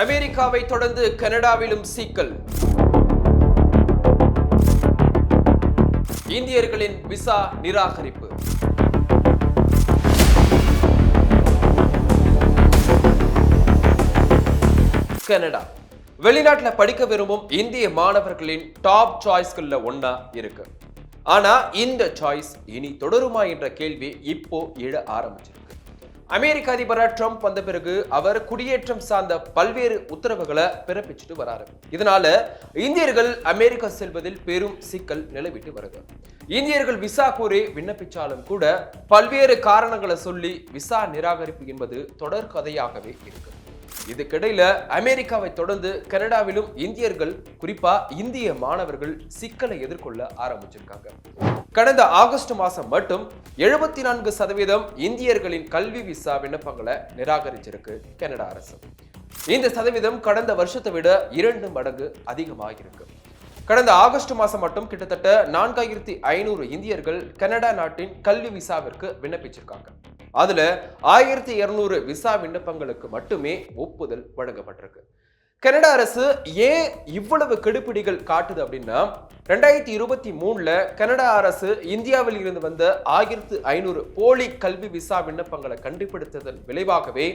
அமெரிக்காவை தொடர்ந்து கனடாவிலும் சிக்கல். இந்தியர்களின் விசா நிராகரிப்பு. கனடா. வெளிநாட்டில் படிக்க விரும்பும் இந்திய மாணவர்களின் டாப் சாய்ஸ்களில் ஒன்றா இருக்கு. ஆனால் இந்த சாய்ஸ் இனி தொடருமா என்ற கேள்வி இப்போ எழ ஆரம்பிச்சிருக்கு. அமெரிக்க அதிபர் ட்ரம்ப் வந்த பிறகு அவர் குடியேற்றம் சார்ந்த பல்வேறு உத்தரவுகளை பிறப்பிச்சுட்டு வராரு. இதனால இந்தியர்கள் அமெரிக்கா செல்வதில் பெரும் சிக்கல் நிலவிட்டு வருது. இந்தியர்கள் விசா கோரி விண்ணப்பிச்சாலும் கூட பல்வேறு காரணங்களை சொல்லி விசா நிராகரிப்பு என்பது தொடர் கதையாகவே இருக்கு. இதுக்கிடையில அமெரிக்காவை தொடர்ந்து கனடாவிலும் இந்தியர்கள் குறிப்பா இந்திய மாணவர்கள் சிக்கலை எதிர்கொள்ள ஆரம்பிச்சிருக்காங்க. கடந்த ஆகஸ்ட் மாதம் மட்டும் எழுபத்தி நான்கு சதவீதம் இந்தியர்களின் கல்வி விசா விண்ணப்பங்களை நிராகரிச்சிருக்கு கனடா அரசு. இந்த சதவீதம் கடந்த வருஷத்தை விட இரண்டு மடங்கு அதிகமாகிருக்கு கடந்த ஆகஸ்ட் மாதம் மட்டும் கிட்டத்தட்ட நான்காயிரத்தி ஐநூறு இந்தியர்கள் கனடா நாட்டின் கல்வி விசாவிற்கு விண்ணப்பிச்சிருக்காங்க. அதுல ஆயிரத்தி இருநூறு விசா விண்ணப்பங்களுக்கு மட்டுமே ஒப்புதல் வழங்கப்பட்டிருக்கு. கனடா அரசு ஏன் இவ்வளவு கெடுபிடிகள் காட்டுது அப்படின்னா ரெண்டாயிரத்தி இருபத்தி மூணுல கனடா அரசு இந்தியாவில் இருந்து வந்த ஆயிரத்து ஐநூறு போலி கல்வி விசா விண்ணப்பங்களை கண்டுபிடித்ததன் விளைவாகவே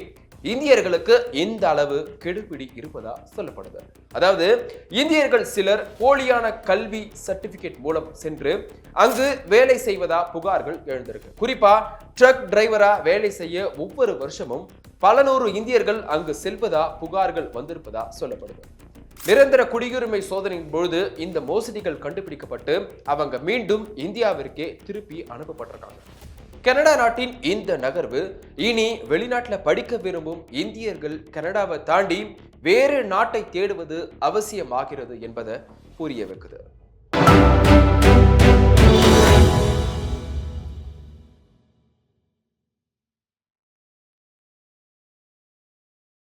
இந்தியர்களுக்கு இந்த அளவு கெடுபிடி இருப்பதா சொல்லப்படுது. அதாவது இந்தியர்கள் சிலர் போலியான கல்வி சர்டிபிகேட் மூலம் சென்று அங்கு வேலை செய்வதா புகார்கள் எழுந்திருக்கு. குறிப்பா ட்ரக் டிரைவரா வேலை செய்ய ஒவ்வொரு வருஷமும் பல நூறு இந்தியர்கள் அங்கு செல்வதா புகார்கள் வந்திருப்பதா சொல்லப்படுது. நிரந்தர குடியுரிமை சோதனையின் பொழுது இந்த மோசடிகள் கண்டுபிடிக்கப்பட்டு அவங்க மீண்டும் இந்தியாவிற்கே திருப்பி அனுப்பப்பட்டிருக்காங்க. கனடா நாட்டின் இந்த நகர்வு இனி வெளிநாட்டில் படிக்க விரும்பும் இந்தியர்கள் கனடாவை தாண்டி வேறு நாட்டை தேடுவது அவசியமாகிறது என்பதை புரிய வைக்குது.